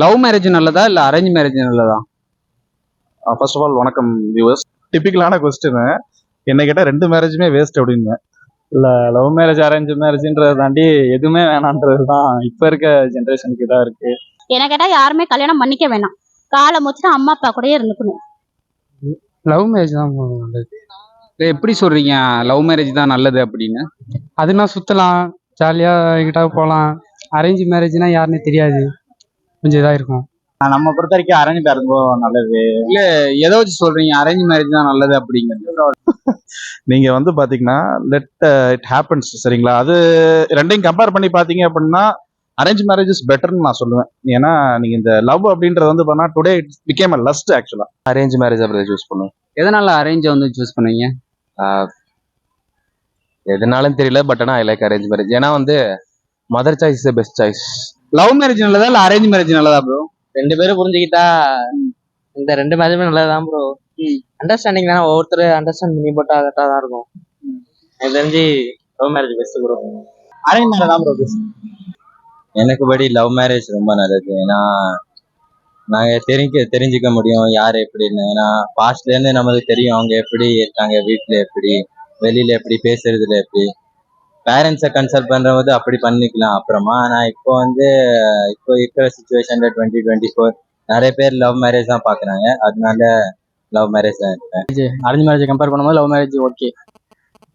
Love marriage நல்லதா இல்ல arrange marriage நல்லதா? ஃபர்ஸ்ட் ஆஃப் ஆல் வணக்கம் வியூவர்ஸ் டிபிக்கலான கொஸ்டின் என்ன கேட்டால் ரெண்டு மேரேஜுமே வேஸ்ட் அப்படின்னு. இல்லை லவ் மேரேஜ் அரேஞ்ச் மேரேஜ்ன்றதை தாண்டி எதுவுமே வேணான்றது தான். இப்போ இருக்க ஜென்ரேஷனுக்கு இதாக இருக்கு. என்ன கேட்டா யாருமே கல்யாணம் பண்ணிக்க வேணாம். காலை முடிச்சுட்டு அம்மா அப்பா கூடயே இருந்துக்கணும். லவ் மேரேஜ் தான் நல்லது. எப்படி சொல்றீங்க? லவ் மேரேஜ் தான் நல்லது அப்படின்னு. அதுனா சுற்றலாம் ஜாலியாக எங்கிட்ட போகலாம் அரேஞ்ச் மேரேஜ்னா யாருன்னே தெரியாது. கொஞ்சம் இதாக இருக்கும். நம்ம பொறுத்த வரைக்கும் அரேஞ்ச் மேரேஜ் நல்லது. எதை வச்சு சொல்றீங்க அரேஞ்ச் மேரேஜ் தான் நல்லது அப்படிங்கிறது. நீங்கள் வந்து பார்த்தீங்கன்னா லெட் இட் ஹேப்பன்ஸ் சரிங்களா? அது ரெண்டையும் கம்பேர் பண்ணி பார்த்தீங்க அப்படின்னா அரேஞ்ச் மேரேஜ் இஸ் பெட்டர்னு நான் சொல்லுவேன். ஏன்னா நீங்கள் இந்த லவ் அப்படின்றது வந்து பண்ணால் today it's become a lust ஆக்சுவலாக அரேஞ்ச் மேரேஜ் அப்படி சூஸ் பண்ணுவோம். எதனால அரேஞ்ச் வந்து சூஸ் பண்ணுவீங்க எதுனாலும் தெரியல பட் ஆனால் ஐ லைக் அரேஞ்ச் மேரேஜ் ஏன்னா வந்து mother choice is best choice love marriage நல்லதா இல்ல அரேஞ்ச் மேரேஜ் நல்லதா ப்ரோ ரெண்டு பேரும் புரிஞ்சுக்கிட்டா இந்த ரெண்டு மேட்சுமே நல்லதுதான் ப்ரோ அண்டர்ஸ்டாண்டிங் தானே ஒவ்வொருத்தர் அண்டர்ஸ்டாண்ட் பண்ணி போட்டா கரெக்டாக தான் இருக்கும். எனக்கு தெரிஞ்சு love marriage best bro arrange marriage தான் ப்ரோ பெஸ்ட் எனக்கு படி லவ் மேரேஜ் ரொம்ப நல்லது. ஏன்னா நாங்கள் தெரிஞ்ச தெரிஞ்சுக்க முடியும் யார் எப்படின்னு. ஏன்னா பாஸ்ட்லேருந்து நம்மளுக்கு தெரியும் அவங்க எப்படி இருக்காங்க வீட்டில் எப்படி வெளியில் எப்படி பேசுறதுல எப்படி. பேரண்ட்ஸை கன்சல்ட் பண்ணுறது அப்படி பண்ணிக்கலாம். அப்புறமா ஆனால் இப்போ வந்து இப்போ இருக்கிற சுச்சுவேஷனில் டுவெண்ட்டி டுவெண்ட்டி ஃபோர் நிறைய பேர் லவ் மேரேஜ் தான் பார்க்குறாங்க அதனால லவ் மேரேஜ் தான் அரேஞ்ச் மேரேஜ் கம்பேர் பண்ணும்போது லவ் மேரேஜ் ஓகே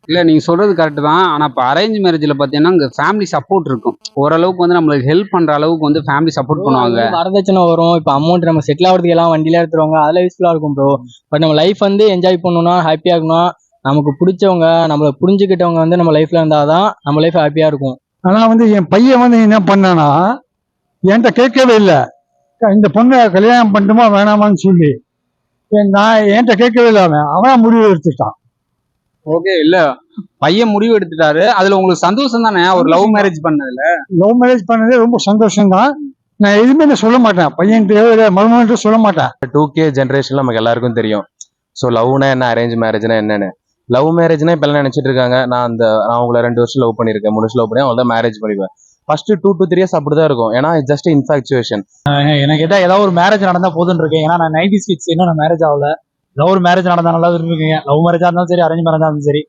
இல்ல நீங்க சொல்றது கரெக்ட் தான். ஆனா இப்ப அரேஞ்ச் மேரேஜ்ல பாத்தீங்கன்னா இங்க ஃபேமிலி சப்போர்ட் இருக்கும். ஓரளவுக்கு வந்து நம்மளுக்கு ஹெல்ப் பண்ற அளவுக்கு வந்து ஃபேமிலி சப்போர்ட் பண்ணுவாங்க. வரதட்சணை வரும். இப்போ அமௌண்ட் நம்ம செட்டில் ஆகிறதுக்கு எல்லாம் வண்டியில எடுத்துருவாங்க. அதெல்லாம் யூஸ்ஃபுல்லாக இருக்கும் ப்ரோ பட் நம்ம லைஃப் வந்து என்ஜாய் பண்ணணும் ஹாப்பியாக இருக்கணும் நமக்கு பிடிச்சவங்க நம்மளை புரிஞ்சுக்கிட்டவங்க வந்து நம்ம லைஃப்ல இருந்தாதான் நம்ம லைஃப் ஹாப்பியாக இருக்கும். ஆனா வந்து என் பையன் வந்து என்ன பண்ணானா என்கிட்ட கேட்கவே இல்லை. இந்த பொண்ணை கல்யாணம் பண்ணணுமா வேணாமான்னு சொல்லி. நான் என்கிட்ட கேட்கவே இல்லை அவன். அவன் முடிவு எடுத்துட்டான். ஓகே இல்ல. பையன் முடிவு எடுத்துட்டாரு. அதுல உங்களுக்கு சந்தோஷம் தானே? ஒரு லவ் மேரேஜ் பண்ணதுல. லவ் மேரேஜ் பண்ணதே ரொம்ப சந்தோஷம்தான். நான் எதுவுமே நான் சொல்ல மாட்டேன். பையன்ட்டு மருமகன்ட்டு சொல்ல மாட்டேன். டூ கே ஜென்ரேஷன்ல நமக்கு எல்லாருக்கும் தெரியும். ஸோ லவ்னா என்ன? அரேஞ்ச் மேரேஜ்னா என்னன்னு. லவ் மேரேஜ்னா இப்போ எல்லாம் நினைச்சிட்டு இருக்காங்க. நான் அந்த நான் உங்களை ரெண்டு வருஷம் லவ் பண்ணியிருக்கேன் மூணு வருஷம் லவ் பண்ணி அவங்கள மேரேஜ் பண்ணிப்பேன் first two to three years அப்படிதான் இருக்கும். ஏன்னா ஜஸ்ட் இன்ஃபாக்சுவேஷன் எனக்கு கேட்டால் ஏதாவது ஒரு மேரேஜ் நடந்தா போதுன்னு இருக்கேன் ஏன்னா நான் நைன்டி சிக்ஸ் இன்னும் நான் மேரேஜ் ஆகல. லவ் மேரேஜ் நடந்தா நல்லா இருக்குங்க லவ் மேரேஜா இருந்தாலும் சரி அரேஞ்ச் மேரேஜா இருந்தாலும் சரி.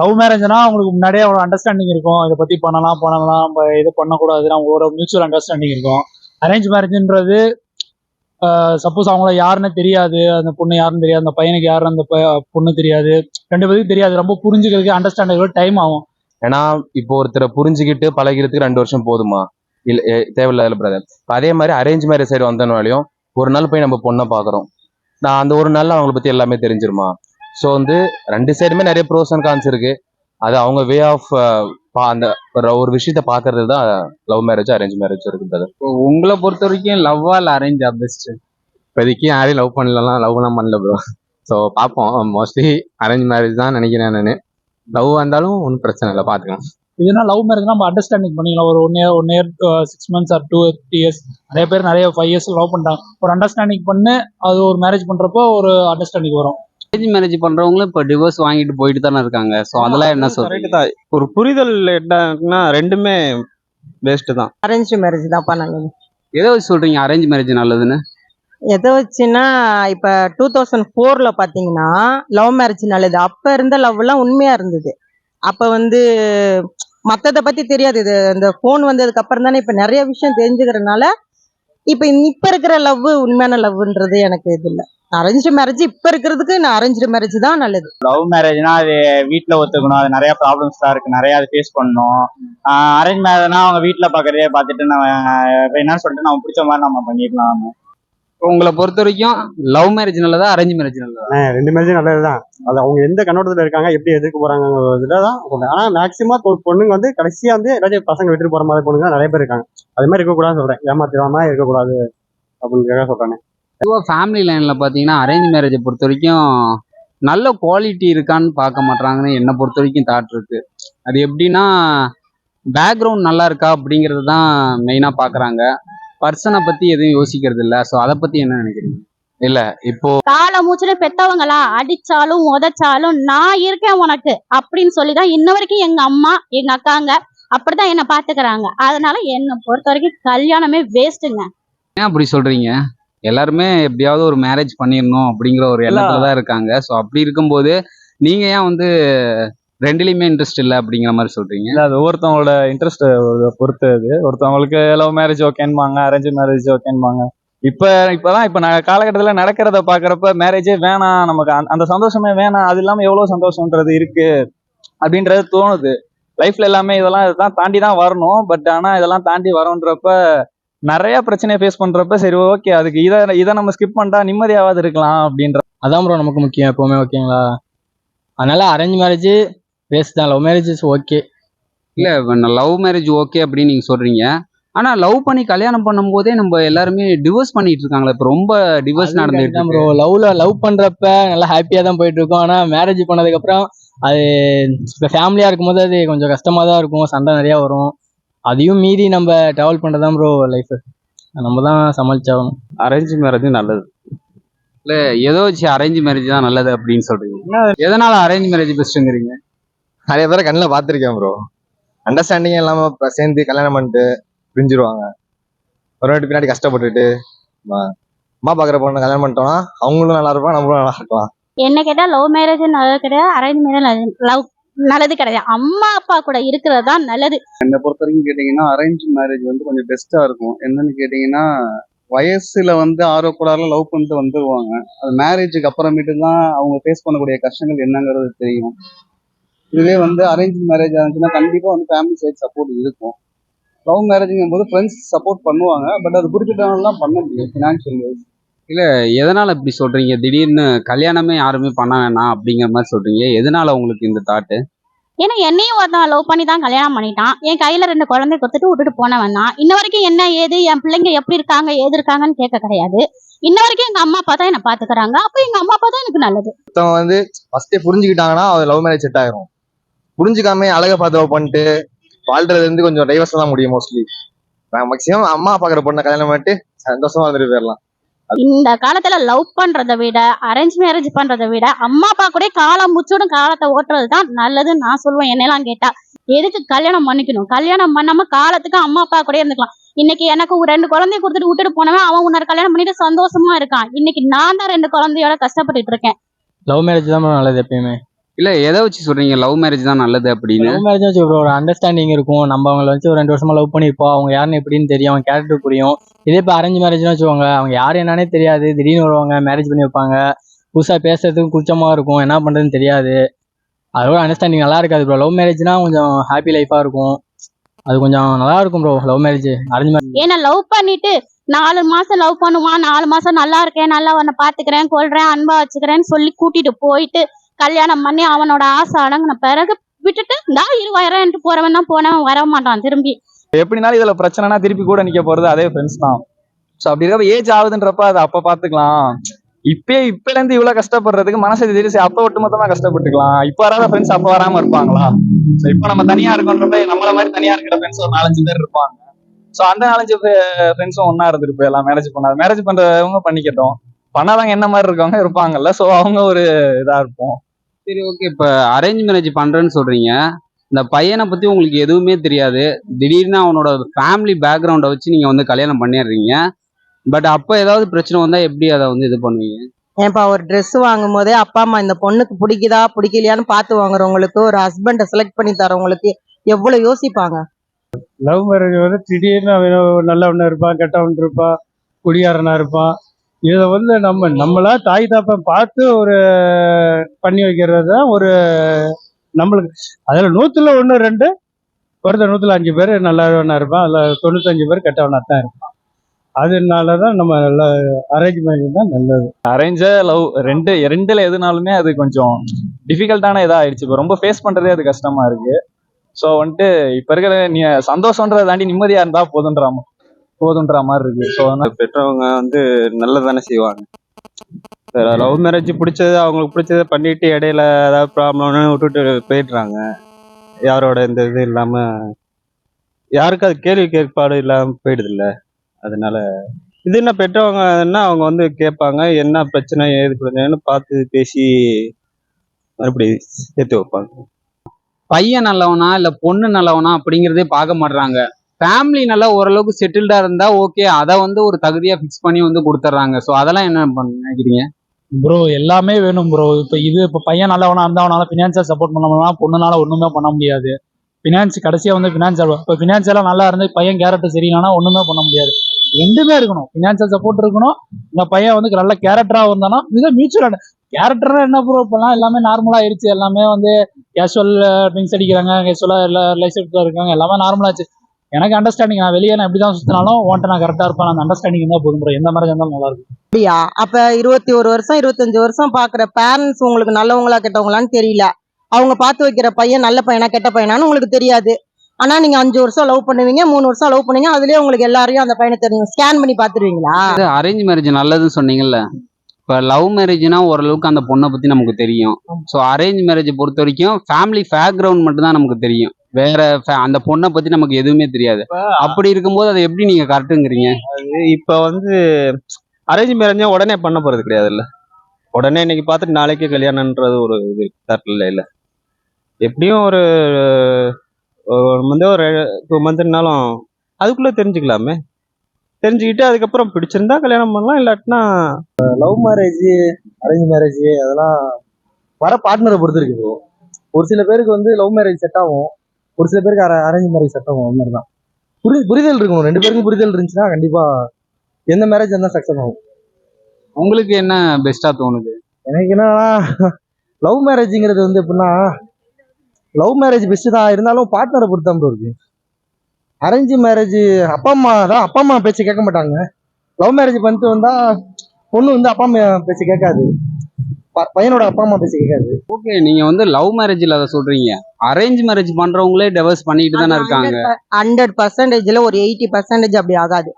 லவ் மேரேஜ்னா உங்களுக்கு முன்னாடியே அவ்வளோ அண்டர்ஸ்டாண்டிங் இருக்கும். இதை பத்தி பண்ணலாம் பண்ணலாம் நம்ம இது பண்ணக்கூடாது அவங்க ஒரு மியூச்சுவல் அண்டர்ஸ்டாண்டிங் இருக்கும். அரேஞ்ச் மேரேஜ்ன்றது சப்போஸ் அவங்கள யாருன்னு தெரியாது அந்த பொண்ணு யாருன்னு தெரியாது அந்த பையனுக்கு யாருன்னு அந்த ப- பொண்ணு தெரியாது. ரெண்டு பேருக்கும் தெரியாது. ரொம்ப புரிஞ்சுக்கிறதுக்கு அண்டர்ஸ்டாண்டிங் டைம் ஆகும். ஏன்னா இப்போ ஒருத்தரை புரிஞ்சுக்கிட்டு பழகிறதுக்கு ரெண்டு வருஷம் போதுமா? இல்ல தேவையில்லாத பிரதர் அதே மாதிரி அரேஞ்ச் மேரேஜ் சைடு வந்தனாலையும் ஒரு நாள் போய் நம்ம பொண்ணை பார்க்குறோம். நான் அந்த ஒரு நாள்ல அவங்கள பத்தி எல்லாமே தெரிஞ்சிருமா? ஸோ வந்து ரெண்டு சைடுமே நிறைய ப்ரோஸ் அண்ட் கான்ஸ் இருக்கு. அது அவங்க வே ஆஃப் அந்த ஒரு- ஒரு விஷயத்த பாக்குறது தான் லவ் மேரேஜ் அரேஞ்ச் மேரேஜ் இருக்கு brother. இப்போ உங்களை பொறுத்த வரைக்கும் லவ்வா இல்ல அரேஞ்சா பெஸ்ட் இப்போதைக்கு யாரையும் லவ் பண்ணலாம் லவ்லாம் பண்ணல ப்ரோ ஸோ பார்ப்போம். மோஸ்ட்லி அரேஞ்ச் மேரேஜ் தான் நினைக்கிறேன் நான். லவ் வந்தாலும் ஒன்றும் பிரச்சனை இல்லை பார்த்துக்கலாம் இதுனா லவ் மேரேஜ் நம்ம அண்டர்ஸ்டாண்டிங் பண்ணிக்கலாம். ஒரு one year one year six months or two years நிறைய பேர் நிறைய ஃபைவ் இயர்ஸ் லவ் பண்ணிட்டாங்க ஒரு அண்டர்ஸ்டாண்டிங் பண்ணு அது ஒரு மேரேஜ் பண்றப்போ ஒரு அண்டர்ஸ்டாண்டிங் வரும். அரேஞ்ச் மேரேஜ் பண்றவங்களும் இப்ப டிவோர்ஸ் வாங்கிட்டு போயிட்டு தானே இருக்காங்க. சோ அதெல்லாம் என்ன சொல்றீங்க? தான். ஒரு புரிதல் என்னன்னா ரெண்டுமே பெஸ்ட் தான். அரேஞ்ச் மேரேஜ் தான்ப்பா நல்லது எதை வச்சு சொல்றீங்க? அரேஞ்ச் மேரேஜ் நல்லதுன்னு? எதை வச்சுன்னா இப்போ டூ தௌசண்ட் ஃபோரில் பார்த்தீங்கன்னா லவ் மேரேஜ் நல்லது. அப்போ இருந்த லவ்லாம் உண்மையாக இருந்தது. அப்போ வந்து மற்றதை பற்றி தெரியாது. இது இந்த ஃபோன் வந்ததுக்கு அப்புறம் தானே இப்போ நிறைய விஷயம் தெரிஞ்சுக்கிறதுனால இப்போ இப்போ இருக்கிற லவ் உண்மையான லவ்ன்றது எனக்கு இது இல்லை. அரேஞ்ச் மேரேஜ் இப்போ இருக்கிறதுக்கு நான் அரேஞ்ச் மேரேஜ் தான் நல்லது. லவ் மேரேஜ்னா அது வீட்டில் ஒத்துக்கணும். அது நிறைய ப்ராப்ளம்ஸ் தான் இருக்கு. நிறைய அது ஃபேஸ் பண்ணணும். அரேஞ்ச் மேரேஜ்னா அவங்க வீட்டில் பாக்குறதே பார்த்துட்டு நம்ம என்ன என்னன்னு சொல்லிட்டு நம்ம பிடிச்ச மாதிரி நம்ம பண்ணிடலாம். உங்களை பொறுத்த வரைக்கும் லவ் மேரேஜ் நல்லதா அரேஞ்ச் மேரேஜ் நல்லதா? ரெண்டு மேரேஜும் நல்லது தான் அது அவங்க எந்த கண்ணோட்டத்தில் இருக்காங்க எப்படி எதிர்க்க போறாங்க தான் ஆனால் மேக்ஸிமம் ஒரு பொண்ணுங்க வந்து கடைசியா வந்து ஏதாச்சும் பசங்க விட்டு போற மாதிரி பொண்ணுங்க நிறைய பேர் இருக்காங்க. அது மாதிரி இருக்கக்கூடாதுன்னு சொல்றேன். ஏமாத்திராம இருக்கக்கூடாது அப்படின்னு சொல்றேன். பொதுவாக ஃபேமிலி லைன்ல பாத்தீங்கன்னா அரேஞ்ச் மேரேஜை பொறுத்த வரைக்கும் நல்ல குவாலிட்டி இருக்கான்னு பார்க்க மாட்றாங்கன்னு என்னை பொறுத்த வரைக்கும் தாட் இருக்கு. அது எப்படின்னா பேக்ரவுண்ட் நல்லா இருக்கா அப்படிங்கிறது தான் மெயினாக பார்க்குறாங்க பர்சனை பற்றி எதுவும் யோசிக்கிறது இல்லை. ஸோ அதை பற்றி என்ன நினைக்கிறீங்க? இல்ல இப்போ காலை மூச்சுல பெத்தவங்களா? அடிச்சாலும் உதைச்சாலும் நான் இருக்கேன் உனக்கு அப்படின்னு சொல்லிதான் இன்ன வரைக்கும் எங்க அம்மா எங்க அக்காங்க அப்படிதான் என்ன பாத்துக்கிறாங்க. அதனால என்னை பொறுத்த வரைக்கும் கல்யாணமே வேஸ்ட்டுங்க ஏன் அப்படி சொல்றீங்க? எல்லாருமே எப்படியாவது ஒரு மேரேஜ் பண்ணிடணும் அப்படிங்கிற ஒரு எண்ணத்துல தான் இருக்காங்க. ஸோ அப்படி இருக்கும்போது நீங்க ஏன் வந்து ரெண்டுலயுமே இன்ட்ரெஸ்ட் இல்லை அப்படிங்கிற மாதிரி சொல்றீங்க? இல்ல அது ஒவ்வொருத்தவங்களோட இன்ட்ரெஸ்ட் பொறுத்து அது. ஒருத்தவங்களுக்கு லவ் மேரேஜ் ஓகேன்பாங்க அரேஞ்ச் மேரேஜ் ஓகேன்பாங்க இப்ப இப்பதான் இப்ப நான் காலகட்டத்துல நடக்கிறத பாக்குறப்ப மேரேஜே வேணாம் நமக்கு அந்த- அந்த சந்தோஷமே வேணாம் அது இல்லாம எவ்வளவு சந்தோஷம்ன்றது இருக்கு அப்படின்றது தோணுது. லைஃப்ல எல்லாமே இதெல்லாம் இதெல்லாம் தாண்டி தான் வரணும். பட் ஆனா இதெல்லாம் தாண்டி வரோன்றப்ப நிறைய பிரச்சனையை ஃபேஸ் பண்றப்ப சரி ஓகே அதுக்கு இதை இதை நம்ம ஸ்கிப் பண்ணிட்டா நிம்மதியாவது இருக்கலாம் அப்படின்ற அதான் ப்ரோ நமக்கு முக்கியம் எப்பவுமே ஓகேங்களா அதனால அரேஞ்ச் மேரேஜ் வேஸ்ட் தான் லவ் மேரேஜஸ் ஓகே இல்ல லவ் மேரேஜ் ஓகே அப்படின்னு நீங்க சொல்றீங்க. ஆனா லவ் பண்ணி கல்யாணம் பண்ணும்போதே நம்ம எல்லாருமே டிவோர்ஸ் பண்ணிட்டு இருக்காங்களே. இப்ப ரொம்ப டிவோர்ஸ் நடந்துட்டு ப்ரோ லவ்ல லவ் பண்றப்ப நல்லா ஹாப்பியா தான் போயிட்டு இருக்கும். ஆனா மேரேஜ் பண்ணதுக்கு அப்புறம் அது இப்போ ஃபேமிலியா இருக்கும்போது அது கொஞ்சம் கஷ்டமா தான் இருக்கும். சண்டை நிறைய வரும். அதையும் மீறி நம்ம டிராவல் பண்றதுதான் ப்ரோ லைஃப் நம்ம தான் சமாளிச்சாகணும். அரேஞ்ச் மேரேஜ் நல்லது. இல்ல ஏதோ வச்சு அரேஞ்ச் மேரேஜ் தான் நல்லது அப்படின்னு சொல்றீங்க. எதனால அரேஞ்ச் மேரேஜ் பெஸ்ட்ங்கிறீங்க நிறைய பேரை கண்ணில் பார்த்துருக்கேன் ப்ரோ அண்டர்ஸ்டாண்டிங் இல்லாம இப்ப சேர்ந்து கல்யாணம் பண்ணிட்டு பிரிஞ்சிருவாங்க. ஒரு வாட்டி பின்னாடி கஷ்டப்பட்டுட்டு அம்மா அம்மா பார்க்குற பொண்ணு கல்யாணம் பண்ணிட்டோம்னா அவங்களும் நல்லா இருப்பாங்க நம்மளும் நல்லா இருக்கலாம். என்ன கேட்டா லவ் மேரேஜ் நல்லது கிடையாது அரேஞ்ச் மேரேஜ் லவ் நல்லது கிடையாது. அம்மா அப்பா கூட இருக்கிறது தான் நல்லது. என்னை பொறுத்த வரைக்கும் கேட்டிங்கன்னா அரேஞ்ச் மேரேஜ் வந்து கொஞ்சம் பெஸ்ட்டாக இருக்கும். என்னன்னு கேட்டிங்கன்னா வயசுல வந்து ஆர்வக்கூடாதுல லவ் பண்ணிட்டு வந்துருவாங்க. அது மேரேஜுக்கு அப்புறமேட்டு தான் அவங்க ஃபேஸ் பண்ணக்கூடிய கஷ்டங்கள் என்னங்கிறது தெரியும். இதுவே வந்து அரேஞ்ச் மேரேஜ் இருந்துச்சுன்னா கண்டிப்பாக வந்து ஃபேமிலி சைட் சப்போர்ட் இருக்கும். லவ் மேரேஜுங்கும் போது ஃப்ரெண்ட்ஸ் சப்போர்ட் பண்ணுவாங்க. பட் அது குறிப்பிட்டவங்களாம் பண்ண முடியும் ஃபினான்ஷியல் வைஸ் எதனால இப்படி சொல்றீங்க? திடீர்னு கல்யாணமே யாருமே பண்ண வேணாம் அப்படிங்கிற மாதிரி சொல்றீங்க. எதனால உங்களுக்கு இந்த தாட்டு ஏன்னா என்னையும் ஒருத்தன் லவ் பண்ணி தான் கல்யாணம் பண்ணிட்டான். என் கையில ரெண்டு குழந்தை கொடுத்துட்டு விட்டுட்டு போனவன் தான் இன்ன வரைக்கும் என்ன ஏது என் பிள்ளைங்க எப்படி இருக்காங்க ஏது இருக்காங்கன்னு கேட்க கிடையாது. இன்ன வரைக்கும் எங்க அம்மா அப்பா தான் என்ன பாத்துக்கறாங்க. அப்ப எங்க அம்மா அப்பா தான் எனக்கு நல்லது. ஒருத்தவங்க வந்து ஃபர்ஸ்டே புரிஞ்சுக்கிட்டாங்கன்னா அது லவ் மேரேஜ் செட் ஆயிரும். புரிஞ்சுக்காம அழகை பார்த்து பண்ணிட்டு வாழ்றது வந்து கொஞ்சம் டைவர்ஸ் தான் முடியும் மோஸ்ட்லி மேக்ஸிமம் அம்மா பார்க்குற பொண்ணை கல்யாணம் பண்ணிட்டு சந்தோஷமா வந்துட்டு போயிடலாம். இந்த காலத்துல லவ் பண்றதை விட அரேஞ்ச் மேரேஜ் பண்றதை விட அம்மா அப்பா கூட காலம் முச்சோடும் காலத்தை ஓட்டுறது தான் நல்லதுன்னு நான் சொல்லுவேன் என்னெல்லாம் கேட்டா. எதுக்கு கல்யாணம் பண்ணிக்கணும்? கல்யாணம் பண்ணாம காலத்துக்கு அம்மா அப்பா கூட இருந்துக்கலாம். இன்னைக்கு எனக்கு ஒரு ரெண்டு குழந்தைய கொடுத்துட்டு விட்டுட்டு போனவன் அவன் உன்னோட கல்யாணம் பண்ணிட்டு சந்தோஷமா இருக்கான். இன்னைக்கு நான் தான் ரெண்டு குழந்தையோட கஷ்டப்பட்டுட்டு இருக்கேன். லவ் மேரேஜ் தான் நல்லது எப்பயுமே. இல்ல எதை வச்சு சொல்றீங்க? லவ் மேரேஜ் தான் நல்லது அப்படின்னு. லவ் மேரேஜ் வச்சு bro ஒரு அண்டர்ஸ்டாண்டிங் இருக்கும். நம்ம அவங்கள வச்சு ஒரு ரெண்டு வருஷமா லவ் பண்ணிருப்போம் அவங்க யாருன்னு எப்படின்னு தெரியும். அவங்க கேரக்டர் புரியும். இதே இப்போ அரேஞ்ச் மேரேஜ்னு வச்சுக்கோங்க. அவங்க யார் என்னன்னே தெரியாது. திடீர்னு வருவாங்க மேரேஜ் பண்ணி வைப்பாங்க. புதுசா பேசுறதுக்கு கூச்சமா இருக்கும். என்ன பண்றதுன்னு தெரியாது. அதோட அண்டர்ஸ்டாண்டிங் நல்லா இருக்காது ப்ரோ லவ் மேரேஜ்னா கொஞ்சம் ஹாப்பி லைஃபா இருக்கும். அது கொஞ்சம் நல்லா இருக்கும் bro love marriage arrange marriage ஏன்னா லவ் பண்ணிட்டு நாலு மாசம் லவ் பண்ணுவான். நாலு மாசம் நல்லா இருக்கேன். நல்லா உன்னை பாத்துக்கிறேன் கொள்றேன் அன்பா வச்சுக்கிறேன்னு சொல்லி கூட்டிட்டு போயிட்டு கல்யாணம் பண்ணி அவனோட ஆசை அடங்கின பிறகு விட்டுட்டு இந்த இருவாயிரம் போறவன் தான் போனவன் வர மாட்டான் திரும்பி. எப்படினாலும் இதுல பிரச்சனைனா திருப்பி கூட நிக்க போறது அதே ஃப்ரெண்ட்ஸ் தான். ஸோ அப்படி இருக்கப்ப ஏஜ் ஆகுதுன்றப்ப அதை அப்ப பாத்துக்கலாம். இப்பயே இப்பல இருந்து இவ்வளவு கஷ்டப்படுறதுக்கு மனசு தெரிஞ்சு அப்ப ஒட்டுமொத்தமா கஷ்டப்பட்டுக்கலாம். இப்ப வராத ஃப்ரெண்ட்ஸ் அப்ப வராம இருப்பாங்களா? ஸோ இப்ப நம்ம தனியா இருக்கோன்றப்ப நம்மள மாதிரி தனியா இருக்கிற ஃப்ரெண்ட்ஸ் ஒரு நாலஞ்சு பேர் இருப்பாங்க. ஸோ அந்த நாலஞ்சு ஃப்ரெண்ட்ஸும் ஒன்னா இருந்துட்டு போயிடலாம் மேரேஜ் பண்ணாது மேரேஜ் பண்றவங்க பண்ணிக்கட்டும். பண்ணாதவங்க என்ன மாதிரி இருக்கவங்க இருப்பாங்கல்ல. ஸோ அவங்க ஒரு இதா இருப்போம். சரி ஓகே இப்ப அரேஞ்ச் மேரேஜ் பண்றேன்னு சொல்றீங்க. இந்த பையனை பத்தி உங்களுக்கு எதுவுமே தெரியாது. திடீர்னு அவனோட ஃபேமிலி பேக்ரவுண்டை வச்சு நீங்க வந்து கல்யாணம் பண்ணிடுறீங்க. பட் அப்ப ஏதாவது பிரச்சனை வந்தா எப்படி அதை வந்து இது பண்ணுவீங்க? ஏன்பா ஒரு Dress வாங்கும் போதே அப்பா அம்மா இந்த பொண்ணுக்கு பிடிக்குதா பிடிக்கலையான்னு பார்த்து வாங்குறவங்களுக்கு ஒரு ஹஸ்பண்டை செலக்ட் பண்ணி தரவங்களுக்கு எவ்வளவு யோசிப்பாங்க? லவ் மேரேஜ் வந்து திடீர்னு அவன் நல்லவனா இருப்பான் கெட்டவன் இருப்பான் குடியாரனா இருப்பான். இதை வந்து நம்ம நம்மளா தாய் தாப்பன் பார்த்து ஒரு பண்ணி வைக்கிறது தான் ஒரு நம்மளுக்கு அதில் நூற்றுல ஒன்று ரெண்டு ஒருத்தர் நூற்றுல அஞ்சு பேர் நல்லவனா இருப்பான் அதில் தொண்ணூத்தஞ்சு பேர் கெட்டவனா தான் இருப்பான். அதனால தான் நம்ம நல்ல அரேஞ்ச் மேரேஜ் தான் நல்லது. அரேஞ்ச லவ் ரெண்டு ரெண்டுல எதுனாலுமே அது கொஞ்சம் டிஃபிகல்ட்டான இதாக ஆயிடுச்சு. இப்போ ரொம்ப ஃபேஸ் பண்ணுறதே அது கஷ்டமா இருக்கு. ஸோ வந்துட்டு இப்போ இருக்கிற நீ சந்தோஷன்றதை தாண்டி நிம்மதியாக இருந்தால் போதுன்றாமா? போதுன்ற மாதிரி இருக்கு. ஸோ பெற்றவங்க வந்து நல்லதானே செய்வாங்க. லவ் மேரேஜ் பிடிச்சது அவங்களுக்கு பிடிச்சத பண்ணிட்டு இடையில ஏதாவது ப்ராப்ளம்னு விட்டுட்டு போயிடுறாங்க. யாரோட இந்த இது இல்லாம யாருக்கும் அது கேள்வி கேட்பாடு இல்லாம போயிடுது இல்ல அதனால இது என்ன பெற்றவங்கன்னா அவங்க வந்து கேட்பாங்க என்ன பிரச்சனை ஏது பிரச்சனைன்னு பார்த்து பேசி மறுபடியும் சேர்த்து வைப்பாங்க. பையன் நல்லவனா இல்ல பொண்ணு நல்லவனா அப்படிங்கறதே பார்க்க மாட்றாங்க. ஃபேமிலி நல்லா ஓரளவுக்கு செட்டில்டா இருந்தா ஓகே அதை வந்து ஒரு தகுதியா ஃபிக்ஸ் பண்ணி வந்து கொடுத்துட்றாங்க ஸோ அதெல்லாம் என்ன பண்ண நினைக்கிறீங்க? ப்ரோ எல்லாமே வேணும் ப்ரோ இப்போ இது இப்போ பையன் நல்லவனா இருந்தா அவனால ஃபினான்ஷியல் சப்போர்ட் பண்ண பொண்ணுனால ஒன்றுமே பண்ண முடியாது. ஃபினான்ஸ் கடைசியாக வந்து ஃபினான்ஷியல் இப்போ ஃபினான்சியலாக நல்லா இருந்து பையன் கேரக்டர் சரியில்லைனா ஒன்றுமே பண்ண முடியாது. ரெண்டுமே இருக்கணும். ஃபினான்ஷியல் சப்போர்ட் இருக்கணும். இந்த பையன் வந்து நல்ல கேரக்டராக இருந்தானா இது மியூச்சுவல் கேரக்டர்னா என்ன ப்ரோ இப்போலாம் எல்லாமே நார்மலாக ஆயிடுச்சு. எல்லாமே வந்து கேஷுவல் ட்ரிங்க்ஸ் அடிக்கிறாங்க. கேஷுவலாக எல்லா ரிலேஷன்ஷிப்ல இருக்காங்க எல்லாமே நார்மலாச்சு எனக்கு அண்டர்ஸ்டாண்டிங் நான் வெளியே நான் எப்படி தான் சுத்தினாலும் உன்ட்ட நான் கரெக்டா இருப்பேன். அந்த அண்டர்ஸ்டாண்டிங் இருந்தால் போதும் ப்ரோ எந்த மாதிரி இருந்தாலும் நல்லா இருக்கும். அப்படியா? அப்ப இருபத்தி ஒரு வருஷம் இருபத்தஞ்சு வருஷம் பாக்குற பேரண்ட்ஸ் உங்களுக்கு நல்லவங்களா கெட்டவங்களான்னு தெரியல. அவங்க பார்த்து வைக்கிற பையன் நல்ல பையனா கெட்ட பையனான்னு உங்களுக்கு தெரியாது. ஆனா நீங்க அஞ்சு வருஷம் லவ் பண்ணுவீங்க மூணு வருஷம் லவ் பண்ணுவீங்க அதுலயே உங்களுக்கு எல்லாரையும் அந்த பையனை தெரியும் ஸ்கேன் பண்ணி பாத்துருவீங்களா அரேஞ்ச் மேரேஜ் நல்லதுன்னு சொன்னீங்கல்ல. இப்போ லவ் மேரேஜ்னா ஓரளவுக்கு அந்த பொண்ணை பத்தி நமக்கு தெரியும். ஸோ அரேஞ்ச் மேரேஜை பொறுத்த வரைக்கும் ஃபேமிலி பேக்ரவுண்ட் மட்டும் தான் நமக்கு தெரியும். வேற அந்த பொண்ணை பத்தி நமக்கு எதுவுமே தெரியாது. அப்படி இருக்கும்போது அதை எப்படி நீங்க கரெக்டுங்கிறீங்க இப்போ வந்து அரேஞ்ச் மேரேஜ் உடனே பண்ண போறது கிடையாதுல்ல. உடனே இன்னைக்கு பார்த்துட்டு நாளைக்கே கல்யாணம்ன்றது ஒரு இது கரெக்ட் இல்லை. இல்லை எப்படியும் ஒரு ஒரு மந்த் ஒரு டூ மந்த்னாலும் அதுக்குள்ள தெரிஞ்சுக்கலாமே. தெரிஞ்சுக்கிட்டு அதுக்கப்புறம் பிடிச்சிருந்தா கல்யாணம் பண்ணலாம் இல்லாட்டினா லவ் மேரேஜ் அரேஞ்ச் மேரேஜ் அதெல்லாம் வர பார்ட்னரை பொறுத்து இருக்கு. ஒரு சில பேருக்கு வந்து லவ் மேரேஜ் செட் ஆகும். ஒரு சில பேருக்கு அரேஞ்ச் மேரேஜ் செட் ஆகும் அந்த மாதிரி தான் புரி புரிதல் இருக்கணும். ரெண்டு பேருக்கும் புரிதல் இருந்துச்சுன்னா கண்டிப்பா எந்த மேரேஜ் இருந்தால் சக்ஸஸ் ஆகும். உங்களுக்கு என்ன பெஸ்டா தோணுது? எனக்கு என்னன்னா லவ் மேரேஜ்ங்கிறது வந்து எப்படின்னா லவ் மேரேஜ் பெஸ்ட் தான். இருந்தாலும் பார்ட்னரை பொறுத்து தான் இருக்கு. அரேஞ்ச் மேரேஜ் அப்பா அம்மா தான் அப்பா அம்மா பேச்சு கேட்க மாட்டாங்க. லவ் மேரேஜ் பண்ணிட்டு வந்தா பொண்ணு வந்து அப்பா அம்மா பேச்சு கேட்காது. பையனோட அப்பா அம்மா பேச்சு கேட்காது ஓகே நீங்க வந்து லவ் மேரேஜ்ல அதை சொல்றீங்க. அரேஞ்ச் மேரேஜ் பண்றவங்களே டிவர்ஸ் பண்ணிட்டு தானே இருக்காங்க. ஹண்ட்ரட் பர்சன்டேஜ்ல ஒரு எயிட்டி பர்சன்டேஜ் அப்படி ஆகாது.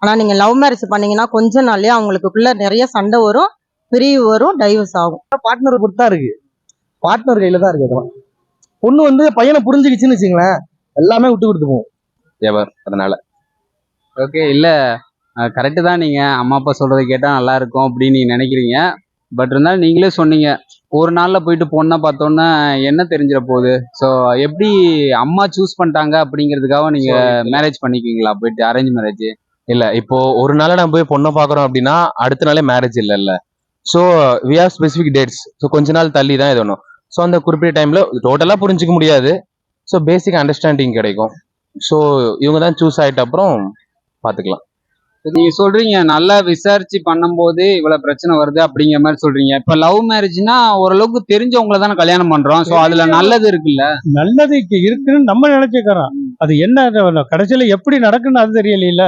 ஆனா நீங்க லவ் மேரேஜ் பண்ணீங்கன்னா கொஞ்ச நாள்லயே அவங்களுக்குள்ள நிறைய சண்டை வரும் பிரிவு வரும் டைவர்ஸ் ஆகும். பார்ட்னரை பொறுத்து தான் இருக்கு. பார்ட்னர் கையில தான் இருக்கு அதெல்லாம். பொண்ணு வந்து பையனை புரிஞ்சுக்கிச்சுன்னு வச்சுங்களேன் எல்லாமே விட்டு கொடுத்து போகும். எவர் அதனால. ஓகே இல்ல கரெக்டு தான் நீங்க அம்மா அப்பா சொல்றதை கேட்டா நல்லா இருக்கும் அப்படின்னு நீங்க நினைக்கிறீங்க. பட் இருந்தாலும் நீங்களே சொன்னீங்க. ஒரு நாள்ல போயிட்டு பொண்ணை பார்த்தோன்னா என்ன தெரிஞ்சிட போகுது? ஸோ எப்படி அம்மா சூஸ் பண்ணிட்டாங்க அப்படிங்கிறதுக்காக நீங்க மேரேஜ் பண்ணிக்குவீங்களா போயிட்டு அரேஞ்ச் மேரேஜ் இல்ல இப்போ ஒரு நாள் நம்ம போய் பொண்ணை பாக்குறோம் அப்படின்னா அடுத்த நாளே மேரேஜ் இல்லைல்ல. So we have specific dates so கொஞ்ச நாள் தள்ளி தான் இது ஒன்றும் ஸோ அந்த குறிப்பிட்ட டைம்ல டோட்டலா புரிஞ்சுக்க முடியாது. ஸோ பேசிக் அண்டர்ஸ்டாண்டிங் கிடைக்கும். ஸோ இவங்க தான் சூஸ் ஆயிட்ட அப்புறம் பாத்துக்கலாம் நீங்க சொல்றீங்க நல்லா விசாரிச்சு பண்ணும்போது இவ்வளவு பிரச்சனை வருது அப்படிங்கிற மாதிரி சொல்றீங்க. இப்ப லவ் மேரேஜ்னா ஓரளவுக்கு தெரிஞ்சவங்கள தானே கல்யாணம் பண்றோம். ஸோ அதுல நல்லது இருக்குல்ல? நல்லது இருக்குன்னு நம்ம நினைச்சுக்கிறோம். அது என்ன கடைசியில எப்படி நடக்குன்னு அது தெரியல இல்ல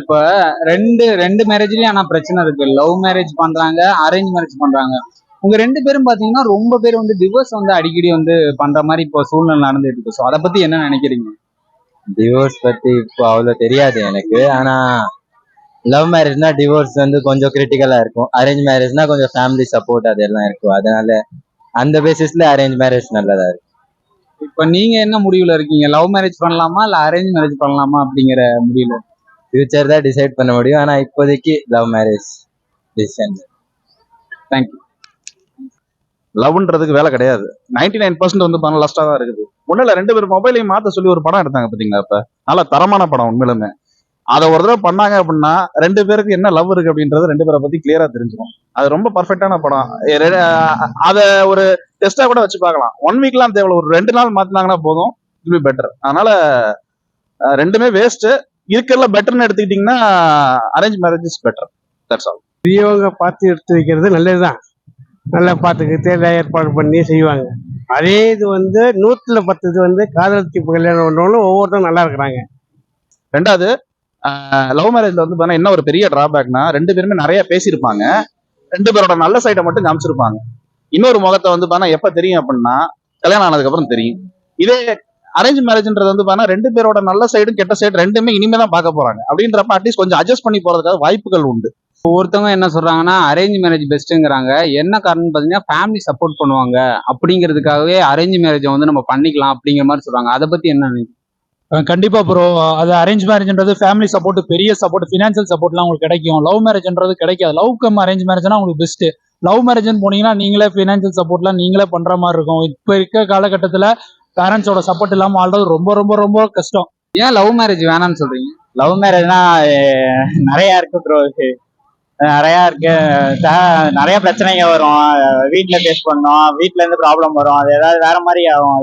இப்ப ரெண்டு ரெண்டு மேரேஜ்லயும் ஆனா பிரச்சனை இருக்கு. லவ் மேரேஜ் பண்றாங்க அரேஞ்ச் மேரேஜ் பண்றாங்க. உங்க ரெண்டு பேரும் பாத்தீங்கன்னா ரொம்ப பேர் வந்து டிவோர்ஸ் வந்து அடிக்கடி வந்து பண்ற மாதிரி இப்போ சூழ்நிலை நடந்துட்டு இருக்கு. ஸோ அதை பத்தி என்ன நினைக்கிறீங்க? டிவோர்ஸ் பத்தி இப்போ அவ்வளோ தெரியாது எனக்கு. ஆனா லவ் மேரேஜ்னா டிவோர்ஸ் வந்து கொஞ்சம் கிரிட்டிக்கலா இருக்கும். அரேஞ்ச் மேரேஜ்னா கொஞ்சம் ஃபேமிலி சப்போர்ட் அதெல்லாம் இருக்கும். அதனால அந்த பேசிஸ்ல அரேஞ்ச் மேரேஜ் நல்லதா இருக்கும். இப்ப நீங்க என்ன முடிவுல இருக்கீங்க? லவ் மேரேஜ் பண்ணலாமா? இல்ல அரேஞ்ச் மேரேஜ் பண்ணலாமா அப்படிங்கிற முடிவுல? ஃபியூச்சர் தான் டிசைட் பண்ண முடியும். ஆனா இப்போதைக்கு love marriage decision thank you லவ்ன்றதுக்கு வேலை கிடையாது. நைன்டி நைன் பர்சன்ட் வந்து பணம் லாஸ்டா தான் இருக்குது. ஒண்ணு இல்ல ரெண்டு பேரும் மொபைலையும் மாத்த சொல்லி ஒரு படம் எடுத்தாங்க பாத்தீங்களா இப்ப? நல்ல தரமான படம் உண்மையிலுமே. அதை ஒரு தடவை பண்ணாங்க அப்படின்னா ரெண்டு பேருக்கு என்ன லவ் இருக்கு அப்படின்றது ரெண்டு பேரை பத்தி கிளியரா தெரிஞ்சுக்கும் அது ரொம்ப பர்ஃபெக்டான படம். அத ஒரு டெஸ்டா கூட வச்சு பார்க்கலாம். ஒன் வீக்லாம் தேவை ஒரு ரெண்டு நாள் மாத்தினாங்கன்னா போதும். இட் பி பெட்டர் அதனால ரெண்டுமே வேஸ்ட் இருக்கிறதுல பெட்டர்னு எடுத்துக்கிட்டீங்கன்னா arrange marriage is better that's all பெரியவங்க பார்த்து எடுத்து வைக்கிறது நல்லதுதான். நல்லா பார்த்துக்கிட்டு எல்லாம் ஏற்பாடு பண்ணி செய்வாங்க. அதே இது வந்து நூத்துல பத்து இது வந்து காதல் தீப்பு கல்யாணம் பண்றவங்களும் ஒவ்வொருத்தரும் நல்லா இருக்கிறாங்க. ரெண்டாவது லவ் மேரேஜ்ல வந்து பார்த்தா என்ன ஒரு பெரிய டிராபேக்னா ரெண்டு பேருமே நிறைய பேசியிருப்பாங்க. ரெண்டு பேரோட நல்ல சைடை மட்டும் காமிச்சிருப்பாங்க. இன்னொரு முகத்தை வந்து பார்த்தா எப்ப தெரியும் அப்படின்னா கல்யாணம் ஆனதுக்கு அப்புறம் தெரியும். இதே அரேஞ்ச் மேரேஜ்ன்றது வந்து பார்த்தா ரெண்டு பேரோட நல்ல சைடும் கெட்ட சைடு ரெண்டுமே இனிமே தான் பார்க்க போறாங்க. அப்படின்றப்ப அட்லீஸ்ட் கொஞ்சம் அட்ஜஸ்ட் பண்ணி போறதுக்காக வாய்ப்புகள் உண்டு. ஒருத்தவங்க என்ன சொல்றாங்கன்னா அரேஞ்ச் மேரேஜ் பெஸ்ட்டுங்கிறாங்க என்ன காரணம்னு பாத்தீங்கன்னா ஃபேமிலி சப்போர்ட் பண்ணுவாங்க. அப்படிங்கிறதுக்காகவே அரேஞ்ச் மேரேஜை வந்து நம்ம பண்ணிக்கலாம் அப்படிங்கிற மாதிரி சொல்றாங்க. அதை பத்தி என்ன கண்டிப்பா ப்ரோ அது அரேஞ்ச் மேரேஜ்ன்றது ஃபேமிலி சப்போர்ட் பெரிய சப்போர்ட் ஃபினான்ஷியல் சப்போர்ட்லாம் உங்களுக்கு கிடைக்கும். லவ் மேரேஜ்ன்றது கிடைக்காது. லவ் கம் அரேஞ்ச் மேரேஜ்னா உங்களுக்கு பெஸ்ட் லவ் மேரேஜ்னு போனீங்கன்னா நீங்களே ஃபினான்ஷியல் சப்போர்ட்லாம் நீங்களே பண்ற மாதிரி இருக்கும். இப்போ இருக்க காலகட்டத்தில் பேரண்ட்ஸோட சப்போர்ட் இல்லாமல் வாழ்றது ரொம்ப ரொம்ப ரொம்ப கஷ்டம். ஏன் லவ் மேரேஜ் வேணாம்னு சொல்றீங்க? லவ் மேரேஜ்னா நிறைய இருக்கு ப்ரோ நிறைய இருக்கு. நிறைய பிரச்சனைங்க வரும். வீட்ல ஃபேஸ் பண்ணோம். வீட்ல இருந்து ப்ராப்ளம் வரும். அது ஏதாவது வேற மாதிரி ஆகும்.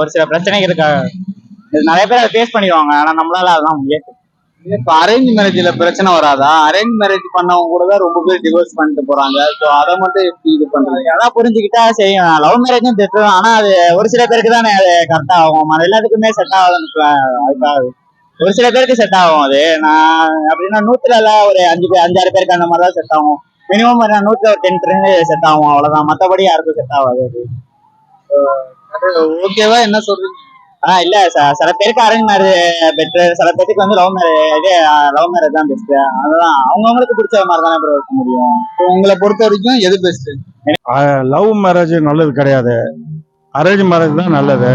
ஒரு சில பிரச்சனைகள் இருக்கா? நிறைய பேர் அதை ஃபேஸ் பண்ணிடுவாங்க. ஆனா நம்மளால அதெல்லாம் முடியாது. இப்ப அரேஞ்ச் மேரேஜ்ல பிரச்சனை வராதா? அரேஞ்ச் மேரேஜ் பண்ணவங்க கூட தான் ரொம்ப பேர் டிவோர்ஸ் பண்ணிட்டு போறாங்க. ஸோ அதை மட்டும் எப்படி இது பண்றீங்க அதான் புரிஞ்சுக்கிட்டா செய்யும் லவ் மேரேஜும் பெட்ரு ஆனா அது ஒரு சில பேருக்கு தானே அது கரெக்டா ஆகும். அது எல்லாத்துக்குமே செட் ஆகாதுன்னு அதுக்காக ஒரு சில பேருக்கு செட் ஆகும் அது. நான் அப்படின்னா நூத்துல எல்லாம் ஒரு அஞ்சு பேர் அஞ்சாறு பேருக்கு அந்த மாதிரி தான் செட் ஆகும் மினிமம் நூத்துல ஒரு டென் பேருக்கு செட் ஆகும் அவ்வளவுதான். மத்தபடி யாருக்கும் செட் ஆகாது அது. ஓகேவா என்ன சொல்றீங்க? ஆ இல்ல சில பேருக்கு அரேஞ்ச் மேரேஜ் பெட்ரு சில பேருக்கு வந்து லவ் மேரேஜ் இது லவ் மேரேஜ் தான் பெஸ்ட் அதுதான். அவங்கவுங்களுக்கு பிடிச்ச மாதிரி தானே இருக்க முடியும். உங்களை பொறுத்த வரைக்கும் எது பெஸ்ட் லவ் மேரேஜ் நல்லது கிடையாது. அரேஞ்ச் மேரேஜ் தான் நல்லது.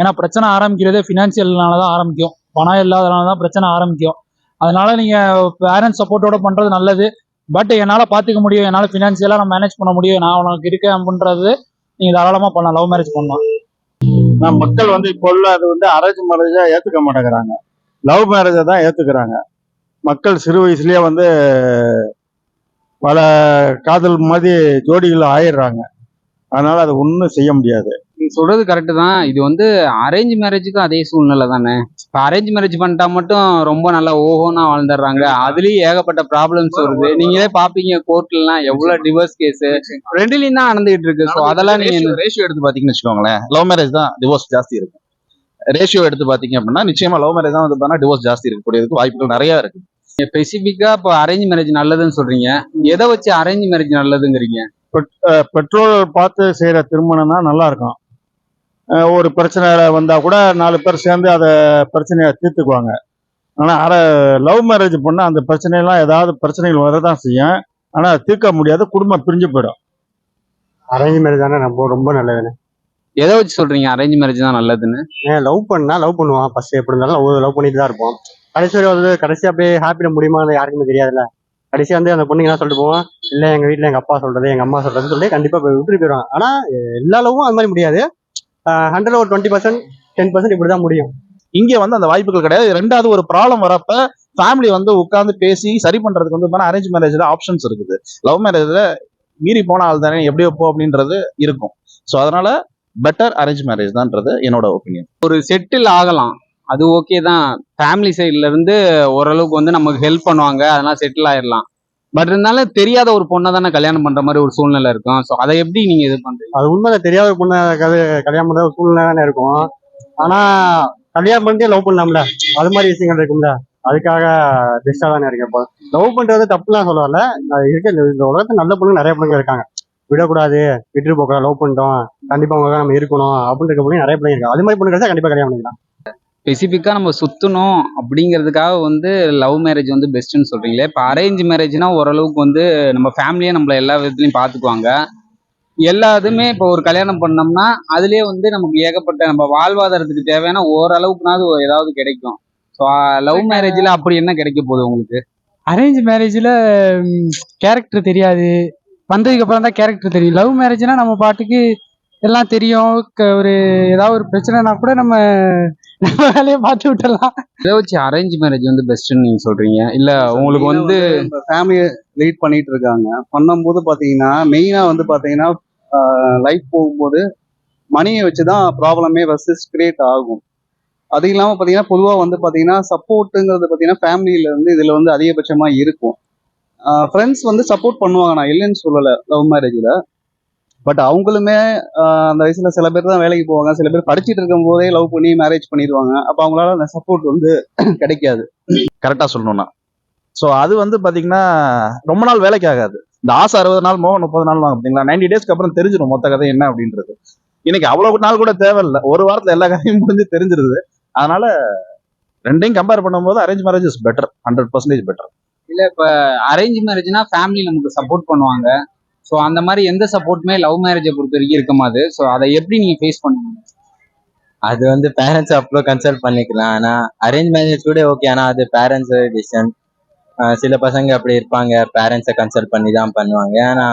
ஏன்னா பிரச்சனை ஆரம்பிக்கிறதே ஃபினான்சியல்னால தான் ஆரம்பிக்கும். பணம் இல்லாதனால தான் பிரச்சனை ஆரம்பிக்கும். அதனால நீங்க பேரண்ட்ஸ் சப்போர்ட்டோட பண்றது நல்லது. பட் என்னால் பார்த்துக்க முடியும் என்னால் ஃபினான்சியலா நான் மேனேஜ் பண்ண முடியும் நான் உனக்கு இருக்கேன் அப்படின்றது நீங்க தாராளமாக பண்ணலாம். லவ் மேரேஜ் பண்ணலாம். நான் மக்கள் வந்து இப்போ உள்ள அது வந்து அரேஞ்ச் மேரேஜாக ஏத்துக்க மாட்டேங்கிறாங்க. லவ் மேரேஜை தான் ஏத்துக்கிறாங்க. மக்கள் சிறு வயசுலயே வந்து பல காதல் மாதிரி ஜோடிகள் ஆயிடுறாங்க. அதனால் அது ஒன்றும் செய்ய முடியாது. சொல்றது கரெக்ட் தான். இது வந்து அரேஞ்ச் மேரேஜுக்கும் அதே சூழ்நிலை தானே. இப்போ அரேஞ்ச் மேரேஜ் பண்ணிட்டா மட்டும் ரொம்ப நல்லா ஓஹோனா வாழ்ந்துடுறாங்க. அதுலயும் ஏகப்பட்ட ப்ராப்ளம்ஸ் வருது. நீங்களே பாப்பீங்க கோர்ட்லாம் எவ்வளவு டிவோர்ஸ் கேஸ் ரெண்டுலயும் தான் நடந்துகிட்டு இருக்கு. ஸோ அதெல்லாம் நீங்க ரேஷியோ எடுத்து பாத்தீங்கன்னு வச்சுக்கோங்களேன். லவ் மேரேஜ் தான் டிவோர்ஸ் ஜாஸ்தி இருக்கும் ரேஷியோ எடுத்து பாத்தீங்க அப்படின்னா நிச்சயமா லவ் மேரேஜ் தான் வந்து பார்த்தா டிவோர்ஸ் ஜாஸ்தி இருக்கக்கூடியதுக்கு வாய்ப்புகள் நிறைய இருக்கு. ஸ்பெசிஃபிக்கா இப்போ அரேஞ்ச் மேரேஜ் நல்லதுன்னு சொல்றீங்க. எதை வச்சு அரேஞ்ச் மேரேஜ் நல்லதுங்கிறீங்க? பெற்றோர் பார்த்து செய்யற திருமணம் தான் நல்லா இருக்கும். ஒரு பிரச்சனை வந்தா கூட நாலு பேர் சேர்ந்து அதை பிரச்சனையை தீர்த்துக்குவாங்க. ஆனா அர லவ் மேரேஜ் பண்ணா அந்த பிரச்சனையெல்லாம் ஏதாவது பிரச்சனைகள் வரதான் செய்யும். ஆனா அது தீர்க்க முடியாது குடும்பம் பிரிஞ்சு போயிடும். அரேஞ்ச் மேரேஜ் தானே நம்ம ரொம்ப நல்லதுன்னு எதை வச்சு சொல்றீங்க? அரேஞ்ச் மேரேஜ் தான் நல்லதுன்னு. ஏன் லவ் பண்ணா லவ் பண்ணுவான். ஃபர்ஸ்ட் எப்படி இருந்தாலும் லவ் பண்ணிட்டு தான் இருப்போம். கடைசி வரை வந்து கடைசி அப்படியே ஹாப்பியில முடியுமா யாருக்குமே தெரியாதுல்ல. கடைசி வந்து அந்த பொண்ணுங்க என்ன சொல்லிட்டு போவோம் இல்ல எங்க வீட்ல எங்க அப்பா சொல்றது எங்க அம்மா சொல்றது சொல்லி கண்டிப்பா போய் விட்டுட்டு போயிடுவாங்க. ஆனா எல்லா லவ்வும் அது மாதிரி முடியாது. ஹண்ட்ரட் ஒரு டுவெண்ட்டி பர்சன்ட் டென் பர்சன்ட் இப்படிதான் முடியும். இங்க வந்து அந்த வாய்ப்புகள் கிடையாது. ரெண்டாவது ஒரு ப்ராப்ளம் வரப்ப ஃபேமிலி வந்து உட்கார்ந்து பேசி சரி பண்றதுக்கு வந்து அரேஞ்ச் மேரேஜ்ல ஆப்ஷன்ஸ் இருக்குது. லவ் மேரேஜ்ல மீறி போன ஆள் தானே எப்படியோ போ அப்படின்றது இருக்கும். ஸோ அதனால பெட்டர் அரேஞ்ச் மேரேஜ் தான்ன்றது என்னோட ஒப்பீனியன் ஒரு செட்டில் ஆகலாம். அது ஓகே தான். ஃபேமிலி சைட்ல இருந்து ஓரளவுக்கு வந்து நமக்கு ஹெல்ப் பண்ணுவாங்க. அதெல்லாம் செட்டில் ஆயிடலாம் பட் இருந்தாலும் தெரியாத ஒரு பொண்ணை தானே கல்யாணம் பண்ற மாதிரி ஒரு சூழ்நிலை இருக்கும். ஸோ அதை எப்படி நீங்க இது பண்றீங்க? அது உண்மை தெரியாத ஒரு பொண்ணை கல்யாணம் பண்ற ஒரு சூழ்நிலை தானே இருக்கும். ஆனா கல்யாணம் பண்ணிட்டு லவ் பண்ணலாம்ல? அது மாதிரி விஷயங்கள் இருக்கும்ல? அதுக்காக பெஸ்டா தானே இருக்கு இப்போ. லவ் பண்றது தப்புலாம் சொல்ல வரல. அது இருக்க இந்த- இந்த உலகத்துல நல்ல பொண்ணுங்க நிறைய பொண்ணுங்க இருக்காங்க. விடக்கூடாது விட்டுட்டு போக லவ் பண்ணிட்டோம். கண்டிப்பா உங்களுக்காக நம்ம இருக்கணும். அப்படின்னு இருக்க பொண்ணு நிறைய பிள்ளைங்க இருக்கு அது மாதிரி பொண்ணுங்க கிடைச்சா கண்டிப்பா கல்யாணம் பண்ணிக்கலாம். ஸ்பெசிஃபிக்காக நம்ம சுற்றணும் அப்படிங்கிறதுக்காக வந்து லவ் மேரேஜ் வந்து பெஸ்ட்டுன்னு சொல்கிறீங்களே இப்போ அரேஞ்ச் மேரேஜ்னா ஓரளவுக்கு வந்து நம்ம ஃபேமிலியே நம்மள எல்லா விதத்துலையும் பார்த்துக்குவாங்க எல்லா இதுவுமே இப்போ ஒரு கல்யாணம் பண்ணோம்னா அதுலேயே வந்து நமக்கு ஏகப்பட்ட நம்ம வாழ்வாதாரத்துக்கு தேவையான ஓரளவுக்குனாவது ஏதாவது கிடைக்கும். ஸோ லவ் மேரேஜில் அப்படி என்ன கிடைக்க போகுது உங்களுக்கு? அரேஞ்ச் மேரேஜில் கேரக்டர் தெரியாது. வந்ததுக்கு அப்புறம் தான் கேரக்டர் தெரியும். லவ் மேரேஜ்னா நம்ம பாட்டுக்கு எல்லாம் தெரியும். ஒரு ஏதாவது ஒரு பிரச்சனைனா கூட நம்ம நம்ம வேலையை பார்த்து விட்டுறலாம் இதை வச்சு அரேஞ்ச் மேரேஜ் வந்து பெஸ்ட்டுன்னு நீங்கள் சொல்கிறீங்க இல்லை உங்களுக்கு வந்து ஃபேமிலியை லீட் பண்ணிட்டு இருக்காங்க. பண்ணும்போது பார்த்தீங்கன்னா மெயினாக வந்து பார்த்தீங்கன்னா லைஃப் போகும்போது மணியை வச்சு தான் ப்ராப்ளமே ஃபர்ஸ்ட் கிரியேட் ஆகும். அது இல்லாமல் பார்த்தீங்கன்னா பொதுவாக வந்து பார்த்தீங்கன்னா சப்போர்ட்டுங்கிறது பார்த்தீங்கன்னா ஃபேமிலியில இருந்து இதில் வந்து அதிகபட்சமாக இருக்கும். ஃப்ரெண்ட்ஸ் வந்து சப்போர்ட் பண்ணுவாங்க. நான் இல்லைன்னு சொல்லலை லவ் மேரேஜில் பட் அவங்களுமே அந்த வயசுல சில பேர் தான் வேலைக்கு போவாங்க. சில பேர் படிச்சுட்டு இருக்கும் போதே லவ் பண்ணி மேரேஜ் பண்ணிடுவாங்க. அப்போ அவங்களால அந்த சப்போர்ட் வந்து கிடைக்காது. கரெக்டா சொல்லணும்னா. ஸோ அது வந்து பாத்தீங்கன்னா ரொம்ப நாள் வேலைக்கு ஆகாது. இந்த ஆசை அறுபது நாள் மோகம் முப்பது நாள் வாங்க பார்த்தீங்களா நைன்டி டேஸ்க்கு அப்புறம் தெரிஞ்சிடும் மொத்த கதை என்ன அப்படின்றது. இன்னைக்கு அவ்வளவு நாள் கூட தேவையில்லை. ஒரு வாரத்துல எல்லா கதையும் முடிஞ்சு தெரிஞ்சிருது. அதனால ரெண்டையும் கம்பேர் பண்ணும்போது arrange marriage is better hundred percentage better இல்லை இப்போ அரேஞ்ச் மேரேஜ்னா ஃபேமிலி நமக்கு சப்போர்ட் பண்ணுவாங்க. ஸோ அந்த மாதிரி எந்த சப்போர்ட்டுமே லவ் மேரேஜை பொறுத்த வரைக்கும் இருக்காது ஸோ அதை எப்படி நீங்கள் ஃபேஸ் பண்ணுவீங்க? அது வந்து பேரண்ட்ஸ் அப்புறம் கன்சல்ட் பண்ணிக்கலாம். ஆனா அரேஞ்ச் மேரேஜ் கூட ஓகே ஆனா அது பேரண்ட்ஸ் டிசிஷன் சில பசங்க அப்படி இருப்பாங்க. பேரண்ட்ஸை கன்சல்ட் பண்ணி தான் பண்ணுவாங்க. ஆனா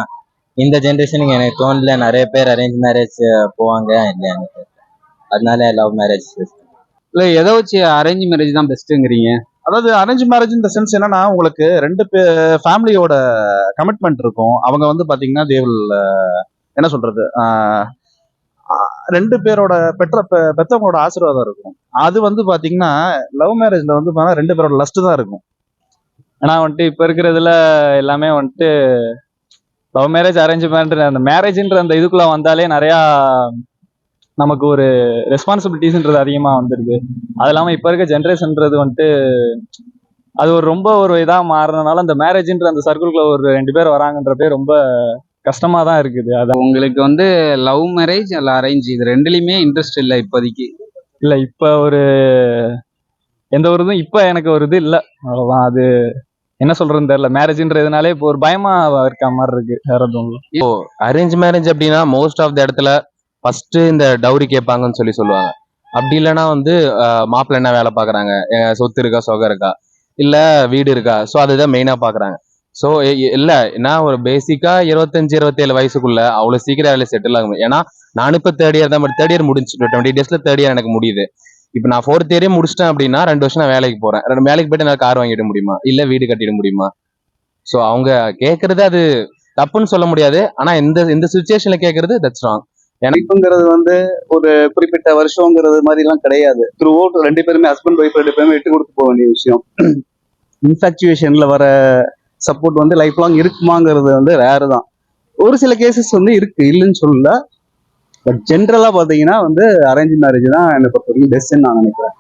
இந்த ஜென்ரேஷனுக்கு எனக்கு தோணல. நிறைய பேர் அரேஞ்ச் மேரேஜ் போவாங்க. இல்லையான்னு தெரியல. அதனால லவ் மேரேஜ் இல்ல எதை வச்சு அரேஞ்ச் மேரேஜ் தான் பெஸ்ட்டுங்கிறீங்க அதாவது அரேஞ்ச் மேரேஜ் இந்த சென்ஸ் என்னன்னா உங்களுக்கு ரெண்டு ஃபேமிலியோட கமிட்மெண்ட் இருக்கும். அவங்க வந்து பாத்தீங்கன்னா தேவல் uh, என்ன சொல்றது? ரெண்டு பேரோட பெற்ற பெ- பெத்தவங்களோட ஆசீர்வாதம் இருக்கும். அது வந்து பாத்தீங்கன்னா லவ் மேரேஜ்ல வந்து பார்த்தா ரெண்டு பேரோட லஸ்ட் தான் இருக்கும். ஏன்னா வந்துட்டு இப்ப இருக்கிறதுல எல்லாமே வந்துட்டு லவ் மேரேஜ் அரேஞ்ச் மேரேஜ் அந்த மேரேஜ்ன்ற அந்த இதுக்குள்ள வந்தாலே நிறையா நமக்கு ஒரு ரெஸ்பான்சிபிலிட்டிஸ்ன்றது அதிகமா வந்துருது. அது இல்லாம இப்ப இருக்க ஜென்ரேஷன்ன்றது வந்துட்டு அது ஒரு ரொம்ப ஒரு இதா மாறுறதுனால அந்த மேரேஜ்ன்ற அந்த சர்க்கிள்குள்ள ஒரு ரெண்டு பேர் வராங்கன்றப்பே ரொம்ப கஷ்டமா தான் இருக்குது. அது உங்களுக்கு வந்து லவ் மேரேஜ் அல்ல அரேஞ்ச் இது ரெண்டுலயுமே இன்ட்ரெஸ்ட் இல்லை இப்போதைக்கு? இல்ல இப்ப ஒரு எந்த ஒரு இதுவும் இப்ப எனக்கு ஒரு இது இல்ல. அவ்வளவுதான். அது என்ன சொல்றதுன்னு தெரியல. மேரேஜ்ன்றதுனாலே இப்போ ஒரு பயமா இருக்க மாதிரி இருக்கு. வேற எதுவும் இப்போ அரேஞ்ச் மேரேஜ் அப்படின்னா மோஸ்ட் ஆஃப் த இடத்துல ஃபர்ஸ்ட் இந்த டவுரி கேட்பாங்கன்னு சொல்லி சொல்லுவாங்க. அப்படி இல்லைன்னா வந்து மாப்பிள்ளை என்ன வேலை பார்க்குறாங்க? சொத்து இருக்கா சொகம் இருக்கா? இல்லை வீடு இருக்கா? ஸோ அதுதான் மெயினாக பார்க்குறாங்க. ஸோ இல்லை நான் ஒரு பேசிக்காக இருபத்தஞ்சு இருபத்தேழு வயசுக்குள்ள அவ்வளோ சீக்கிரம் வேலை செட்டில் ஆகும். ஏன்னா நான் இப்போ தேர்ட் இயர் தான் தேர்ட் இயர் முடிஞ்சு டுவெண்ட்டி டேஸில் தேர்ட் இயர் எனக்கு முடியுது. இப்போ நான் ஃபோர்த் இயரே முடிச்சிட்டேன் அப்படின்னா ரெண்டு வருஷம் நான் வேலைக்கு போகிறேன் ரெண்டு வேலைக்கு போயிட்டு என்னால் கார் வாங்கிட முடியுமா? இல்லை வீடு கட்டிட முடியுமா? ஸோ அவங்க கேட்கறது அது தப்புன்னு சொல்ல முடியாது. ஆனால் இந்த இந்த சுச்சுவேஷனில் கேட்குறது தட்ஸ் ராங் எனக்குங்கிறது வந்து ஒரு குறிப்பிட்ட வருஷங்கிறது மாதிரி எல்லாம் கிடையாது. த்ரூ அவுட் ரெண்டு பேருமே ஹஸ்பண்ட் ஒய்ஃப் ரெண்டு பேருமே விட்டு கொடுத்து போக வேண்டிய விஷயம். இன்ஃபாக்சுவேஷன்ல வர சப்போர்ட் வந்து லைஃப் லாங் இருக்குமாங்கிறது வந்து ரேரு தான் ஒரு சில கேசஸ் வந்து இருக்கு இல்லைன்னு சொல்லல. பட் ஜென்ரலா பாத்தீங்கன்னா வந்து அரேஞ்ச் மேரேஜ் தான் என்னை பொறுத்த வரைக்கும் பெஸ்ட்னு நான் நினைக்கிறேன்.